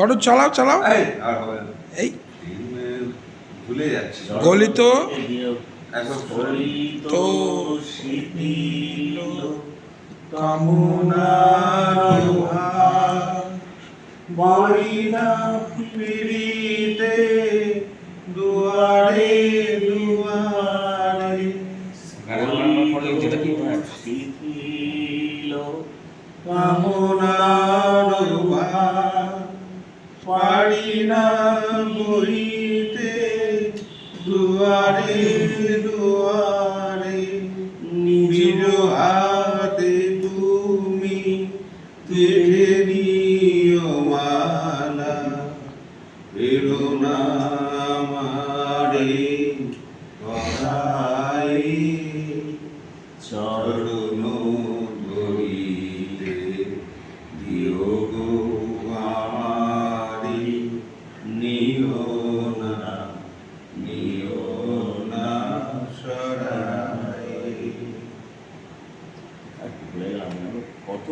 কত চালাও চালাও। এই, আর হবে না। এই। তিন, এ, ভুলে যাচ্ছি। গলিত তো শিথিল কামনার বাড়ি না ফিরিতে দুয়ারে দুয়ারে। শিথিল না বইতে, দুয়ারে দুয়ারে নিজ হাতে তুমি কেড়ে নিও মালা, এলো না আমারে কথাই চরণ ধরিতে দিও গো আমারি নিও না নিও না সরাই কত